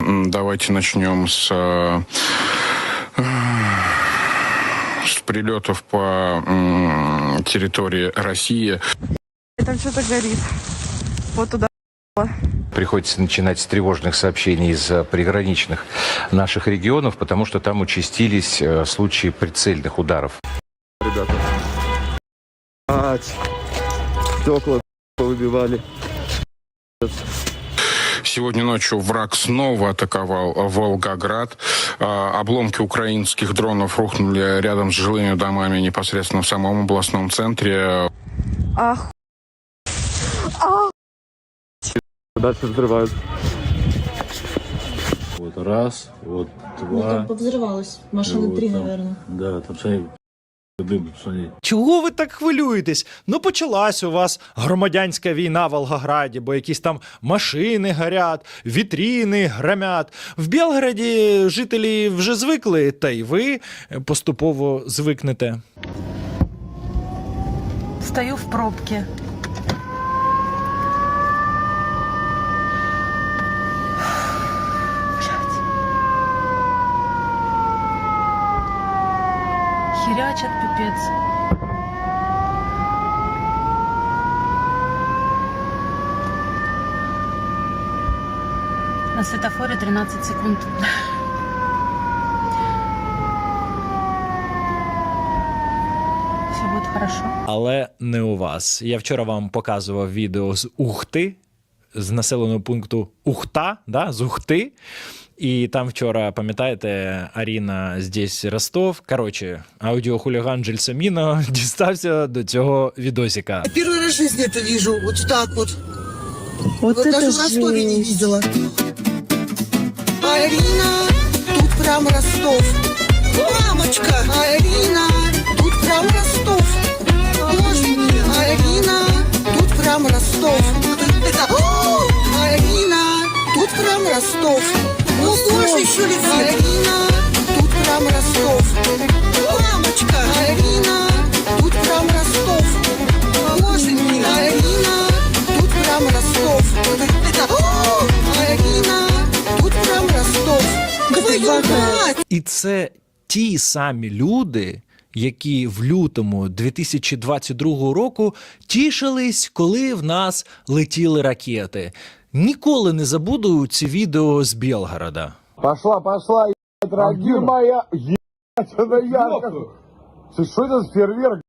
Давайте начнем с, э, с прилетов по территории России. Там что-то горит. Вот туда. Приходится начинать с тревожных сообщений из приграничных наших регионов, потому что там участились э, случаи прицельных ударов. ребята. Стекла повыбивали. Сегодня ночью враг снова атаковал э, Волгоград. А, Обломки украинских дронов рухнули рядом с жилыми домами непосредственно в самом областном центре. Ах, Дальше взрывают. Вот раз, вот Ну, два. там повзрывалось. Машины вот три, там. наверное. Да, там Чого ви так хвилюєтесь? Ну, почалась у вас громадянська війна в Волгограді, бо якісь там машини горять, вітріни громять. В Білграді жителі вже звикли, та й ви поступово звикнете. Стою в пробке. Херячат. На светофоре 13 секунд. Все будет хорошо. Але не у вас. Я вчора вам показував відео з Ухти, з населеного пункту Ухта, да, з Ухти. І там вчора, пам'ятаєте, Аріна здесь Ростов. Коротше, аудіохуліган Джельсаміно дістався до цього відосика. Первый раз в жизни это вижу, вот так вот. вот, Вот это даже в Ростове не жесть. видела. Арина, тут прям Ростов. Мамочка, Арина, тут прям Ростов. Боже мой, Арина, тут прям Ростов. Это, о, Арина, тут прям Ростов. Еще летит. Арина, тут прям Ростов. Мамочка, Арина, тут прям Ростов. Боже мой, Арина, тут прям Ростов. Арина, тут прям Ростов. Твою мать! І це ті самі люди, які в лютому 2022 року тішились, коли в нас летіли ракети. Ніколи не забуду ці відео з Білгорода. Пошла, пошла, ебать, родимая, ебать, она ярко. Ты что это за фейерверк?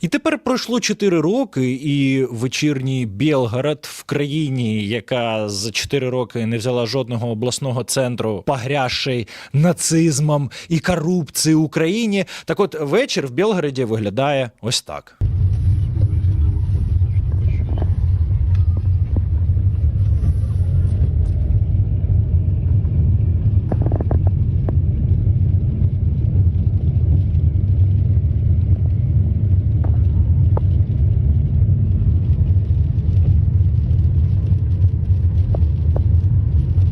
І тепер пройшло 4 роки, і вечірній Білгород в країні, яка за 4 роки не взяла жодного обласного центру, погрязший нацизмом і корупцією Україні. Так от вечір в Білгороді виглядає ось так.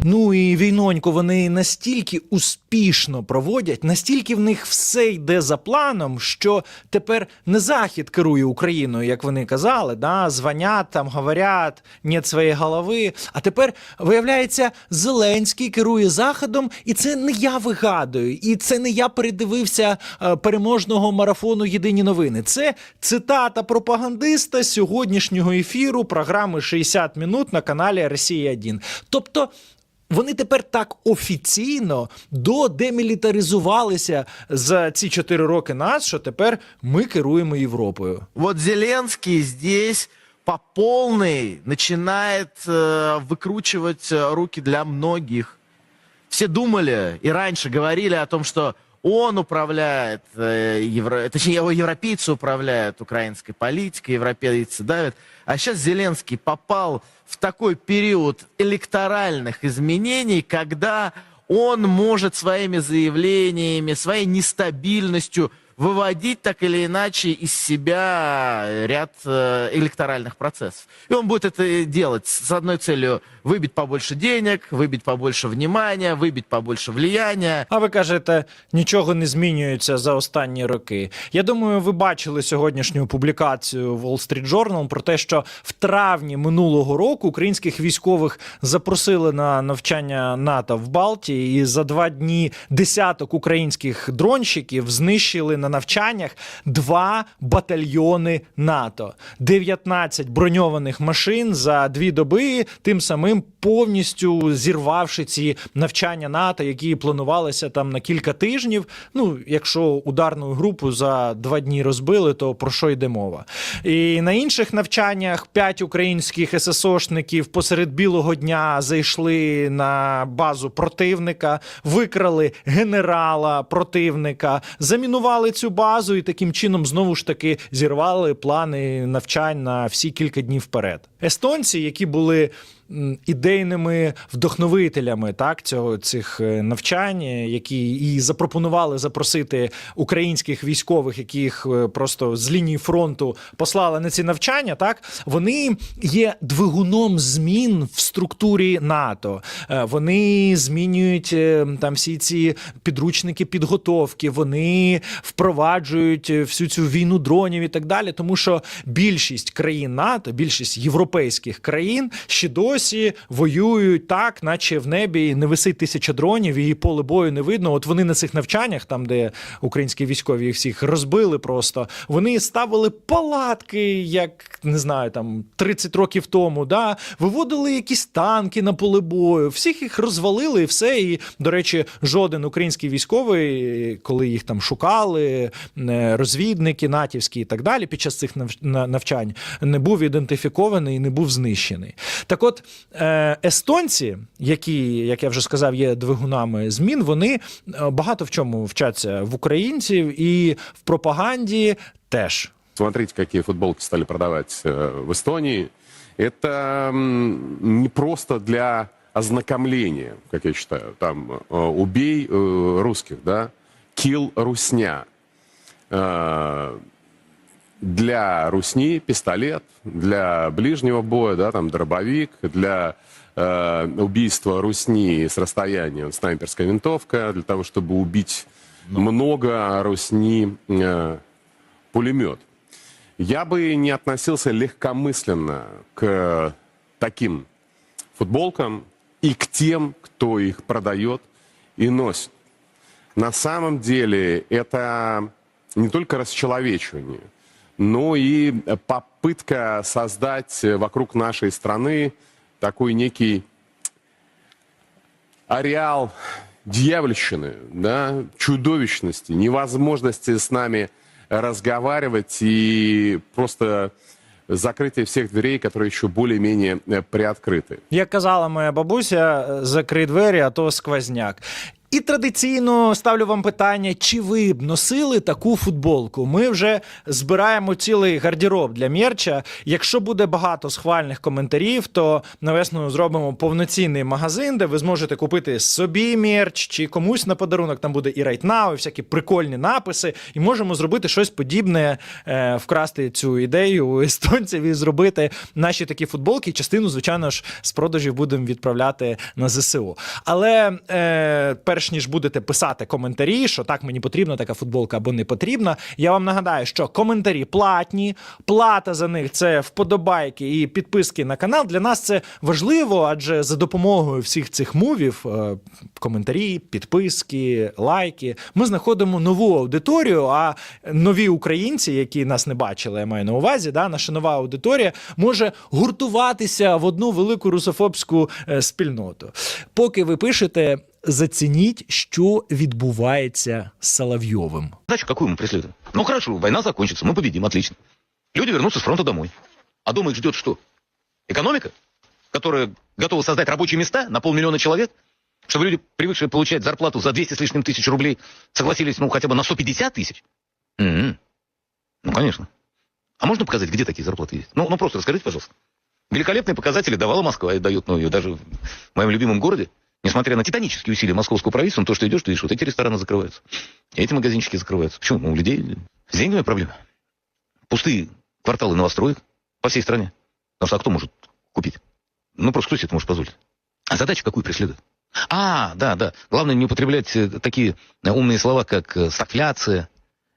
Ну і війноньку вони настільки успішно проводять, настільки в них все йде за планом, що тепер не захід керує Україною, як вони казали, да, звонять там, говорять, нет своєї голови. А тепер виявляється, Зеленський керує заходом, і це не я вигадую, і це не я передивився е, переможного марафону Єдині новини. Це цитата пропагандиста сьогоднішнього ефіру програми «60 минут на каналі Росія 1 Тобто. Вони тепер так офіційно додемілітаризувалися за ці чотири роки нас, що тепер ми керуємо Європою. Вот Зеленский здесь по полной начинает э, выкручивать э, руки для многих. Все думали и раньше говорили о том, что он управляет, э, евро... точнее, его европейцы управляют украинской политикой, европейцы давят. А сейчас Зеленский попал в такой период электоральных изменений, когда он может своими заявлениями, своей нестабильностью выводить так или иначе из себя ряд э, электоральных процессов. И он будет это делать с одной целью выбить побольше денег, выбить побольше внимания, выбить побольше влияния. А ви кажете, нічого не змінюється за останні роки. Я думаю, ви бачили сьогоднішню публікацію Wall Street Journal про те, що в травні минулого року українських військових запросили на навчання НАТО в Балтії, і за два дні десяток українських дронщиків знищили на навчаннях два батальйони НАТО, 19 броньованих машин за дві доби, тим самим повністю зірвавши ці навчання НАТО, які планувалися там на кілька тижнів. Ну, якщо ударну групу за два дні розбили, то про що йде мова? І на інших навчаннях п'ять українських ССОшників посеред білого дня зайшли на базу противника, викрали генерала противника, замінували цю базу і таким чином знову ж таки зірвали плани навчань на всі кілька днів вперед. Естонці, які були ідейними вдохновителями так цього цих е, навчань, які і запропонували запросити українських військових, яких е, просто з лінії фронту послали на ці навчання. Так вони є двигуном змін в структурі НАТО. Е, Вони змінюють е, там всі ці підручники підготовки. Вони впроваджують е, всю цю війну дронів і так далі. Тому що більшість країн НАТО, більшість європейських країн ще досі воюють так, наче в небі не висить тисяча дронів, і поле бою не видно. От вони на цих навчаннях, там де українські військові всіх розбили, просто вони ставили палатки, як не знаю, там 30 років тому. Да, виводили якісь танки на поле бою, всіх їх розвалили, і все. І до речі, жоден український військовий, коли їх там шукали, е, розвідники натівські і так далі, під час цих навчань не був ідентифікований і не був знищений. Так от естонці, які, як я вже сказав, є двигунами змін, вони е, багато в чому вчаться в українців і в пропаганді теж. Смотрите, какие футболки стали продавать э, в Эстонии. Это м, не просто для ознакомления, как я считаю. Там э, убей э, русских, да, kill русня. Для русни пистолет, для ближнего боя, да, там дробовик, для э, убийства русни с расстояния снайперская винтовка, для того, чтобы убить много русни э, пулемет. Я бы не относился легкомысленно к таким футболкам и к тем, кто их продает и носит. На самом деле это не только расчеловечивание, но и попытка создать вокруг нашей страны такой некий ареал дьявольщины, да, чудовищности, невозможности с нами разговаривать и просто закрытие всех дверей, которые еще более-менее э, приоткрыты. Як казала моя бабуся, закрий двері, а то сквозняк. І традиційно ставлю вам питання, чи ви б носили таку футболку? Ми вже збираємо цілий гардероб для мерча. Якщо буде багато схвальних коментарів, то навесно зробимо повноцінний магазин, де ви зможете купити собі мерч чи комусь на подарунок. Там буде і Right Now, і всякі прикольні написи. І можемо зробити щось подібне, е, вкрасти цю ідею у естонців і зробити наші такі футболки. Частину, звичайно ж, з продажів будемо відправляти на ЗСУ. Але е, перш ніж будете писати коментарі, що так мені потрібна така футболка або не потрібна, я вам нагадаю, що коментарі платні, плата за них це вподобайки і підписки на канал. Для нас це важливо, адже за допомогою всіх цих мувів, е, коментарі, підписки, лайки, ми знаходимо нову аудиторію. А нові українці, які нас не бачили, я маю на увазі, да, наша нова аудиторія може гуртуватися в одну велику русофобську е, спільноту. Поки ви пишете. Зацініть, що відбувається з Соловйовим. Задачу какую мы преследуем? Ну хорошо, война закончится, мы победим, отлично. Люди вернутся с фронта домой. А дома их ждет что? Экономика, которая готова создать рабочие места на полмиллиона человек, чтобы люди, привыкшие получать зарплату за 200 с лишним тысяч рублей, согласились, ну, хотя бы на 150 тысяч? М-м. Ну, конечно. А можно показать, где такие зарплаты есть? Ну, ну просто расскажите, пожалуйста. Великолепные показатели давала Москва и дает, ну, и даже в моем любимом городе, несмотря на титанические усилия московского правительства, ну, то, что идешь, ты видишь, вот эти рестораны закрываются. Эти магазинчики закрываются. Почему? Ну, у людей с деньгами проблемы. Пустые кварталы новостроек по всей стране. Потому что а кто может купить? Ну, просто кто себе это может позволить? А задачу какую преследует? А, да, да. Главное не употреблять э, такие умные слова, как э, стагфляция,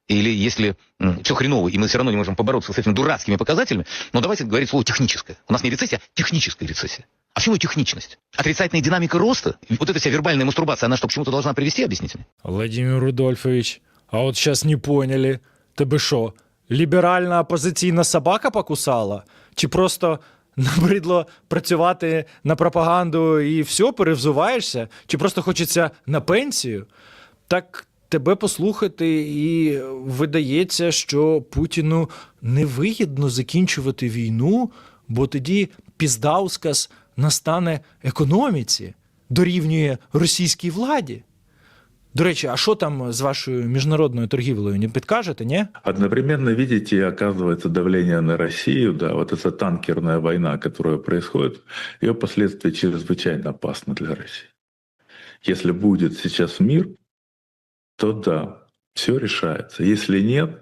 или если все хреново, и мы все равно не можем побороться с этими дурацкими показателями, но давайте говорить слово техническое. У нас не рецессия, а техническая рецессия. А почему техничность? Отрицательная динамика роста? Вот эта вся вербальная мастурбация, она что, к чему-то должна привести, объясните мне? Владимир Рудольфович, а от зараз не поняли. Тебе що, ліберальна опозиційна собака покусала? Чи просто набридло працювати на пропаганду і все, перевзуваєшся? Чи просто хочеться на пенсію? Так тебе послухати, і видається, що Путіну невигідно закінчувати війну, бо тоді піздаускас настане економіці, дорівнює російській владі. До речі, а що там з вашою міжнародною торгівлею? Не підкажете, ні? Одновременно видите, оказывается давление на Россию, да, вот эта танкерная война, которая происходит, ее последствия чрезвычайно опасны для России. Если будет сейчас мир, то да, все решается. Если нет,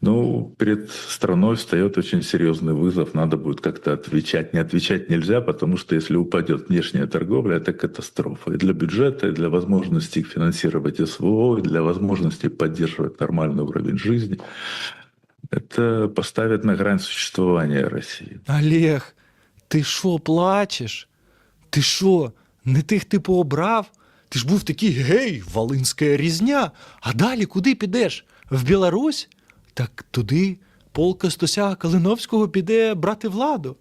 ну, перед страной встает очень серьезный вызов, надо будет как-то отвечать. Не отвечать нельзя, потому что если упадет внешняя торговля, это катастрофа. И для бюджета, и для возможности финансировать СВО, и для возможности поддерживать нормальный уровень жизни. Это поставит на грань существования России. Олег, ти що, плачеш? Ти що, не тих ти пообрав? Ти ж був такий гей, Волинська різня. А далі куди підеш? В Білорусь? Так туди полк Костуся Калиновського піде брати владу.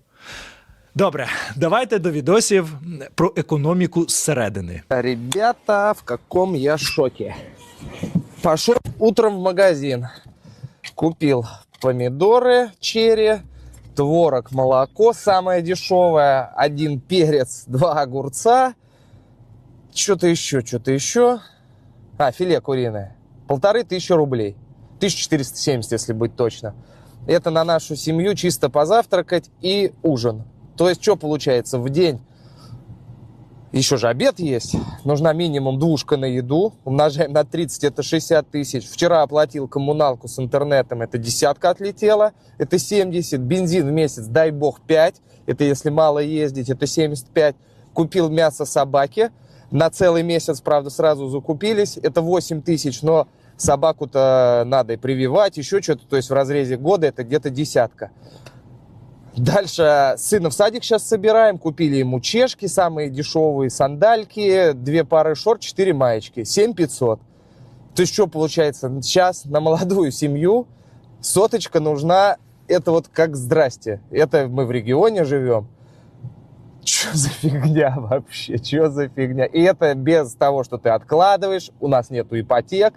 Добре, давайте до відосів про економіку зсередини. Ребята, в каком я шоке. Пошел утром в магазин. Купил помидоры, черри, творог, молоко самое дешевое, один перец, два огурца, что-то еще, что-то еще. А, филе куриное. Полторы тысячи рублей. 1470, если быть точно. Это на нашу семью чисто позавтракать и ужин. То есть, что получается в день? Еще же обед есть. Нужна минимум двушка на еду. Умножаем на 30, это 60 тысяч. Вчера оплатил коммуналку с интернетом, это десятка отлетела. Это 70. Бензин в месяц, дай бог, 5. Это если мало ездить, это 75. Купил мясо собаки. На целый месяц, правда, сразу закупились. Это 8 тысяч, но собаку-то надо и прививать, еще что-то. То есть в разрезе года это где-то десятка. Дальше сына в садик сейчас собираем. Купили ему чешки самые дешевые, сандальки, две пары шорт, четыре маечки. 7 500. То есть что получается? Сейчас на молодую семью соточка нужна. Это вот как здрасте. Это мы в регионе живем. Что за фигня вообще? Что за фигня? И это без того, что ты откладываешь. У нас нету ипотек.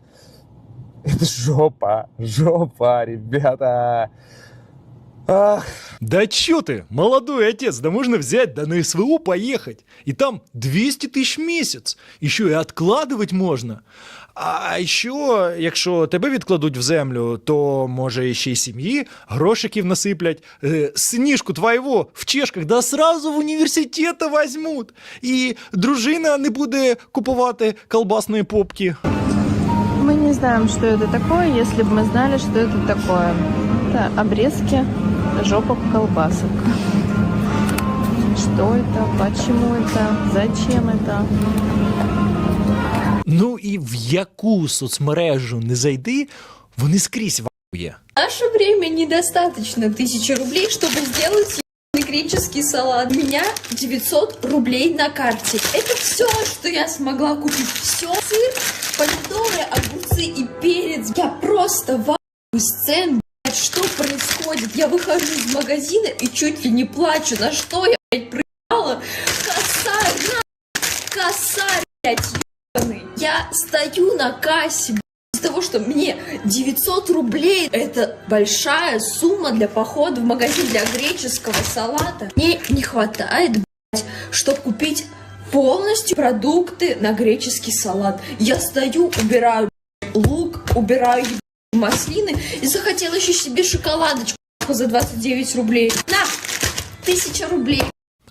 Это жопа, жопа, ребята. Ах. Да чё ты, молодой отец, да можно взять, да на СВО поехать. И там 200 тисяч в місяць. І що, і откладувати можна. А що, якщо тебе відкладуть в землю, то може ще й сім'ї грошиків насиплять. Е, синішку твоєго в чешках, да сразу в університет возьмуть. І дружина не буде купувати колбасної попки. Мы не знаем, что это такое, если бы мы знали, что это такое. Это обрезки жопок колбасок. Что это, почему это, зачем это? Ну і в яку соцмережу не зайди, вони скрізь ває. В наше время недостаточно тысячи рублей, чтобы сделать ебаный греческий салат. У меня 900 рублей на карте. Это все, что я смогла купить. Все. Сыр, помидоры, огурцы и перец. Я просто в ахуе с цен, блядь, что происходит? Я выхожу из магазина и чуть ли не плачу. На что я, блядь, проебала? Косарь! Косарь, блядь, ебаный. Я стою на кассе, из того, что мне 900 рублей это большая сумма для похода в магазин для греческого салата. Мне не хватает, блядь, чтобы купить полностью продукты на греческий салат. Я стою, убираю блядь, лук, убираю маслины и захотела еще себе шоколадочку за 29 рублей. На! Тысяча рублей.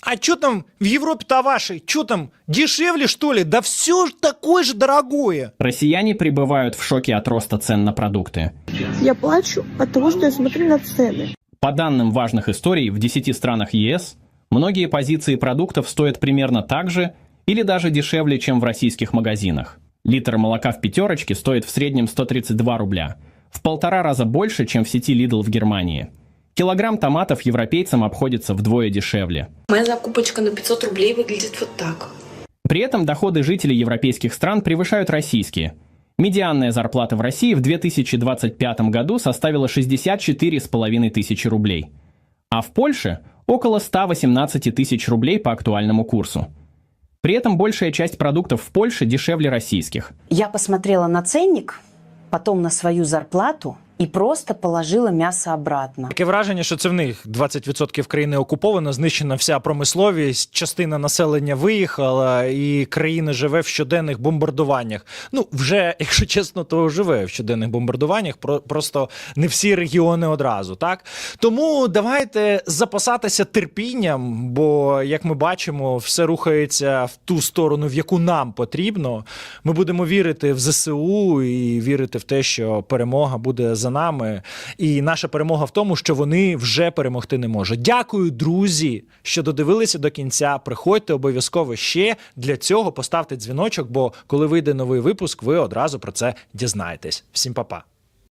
А что там в Европе-то вашей? Что там, дешевле, что ли? Да все ж такое же дорогое. Россияне пребывают в шоке от роста цен на продукты. Я плачу от того, что я смотрю на цены. По данным важных историй, в 10 странах ЕС многие позиции продуктов стоят примерно так же или даже дешевле, чем в российских магазинах. Литр молока в пятерочке стоит в среднем 132 рубля, в полтора раза больше, чем в сети Lidl в Германии. Килограмм томатов европейцам обходится вдвое дешевле. Моя закупочка на 500 рублей выглядит вот так. При этом доходы жителей европейских стран превышают российские. Медианная зарплата в России в 2025 году составила 64,5 тысячи рублей, а в Польше – около 118 тысяч рублей по актуальному курсу. При этом большая часть продуктов в Польше дешевле российских. Я посмотрела на ценник, потом на свою зарплату и просто положила мясо обратно. Таке враження, що це в них 20% країни окуповано, знищена вся промисловість, частина населення виїхала, і країна живе в щоденних бомбардуваннях. Ну, вже, якщо чесно, то живе в щоденних бомбардуваннях, про- просто не всі регіони одразу. Так тому давайте запасатися терпінням, бо як ми бачимо, все рухається в ту сторону, в яку нам потрібно. Ми будемо вірити в ЗСУ і вірити в те, що перемога буде за нами. І наша перемога в тому, що вони вже перемогти не можуть. Дякую, друзі, що додивилися до кінця. Приходьте обов'язково ще для цього поставте дзвіночок, бо коли вийде новий випуск, ви одразу про це дізнаєтесь. Всім па-па.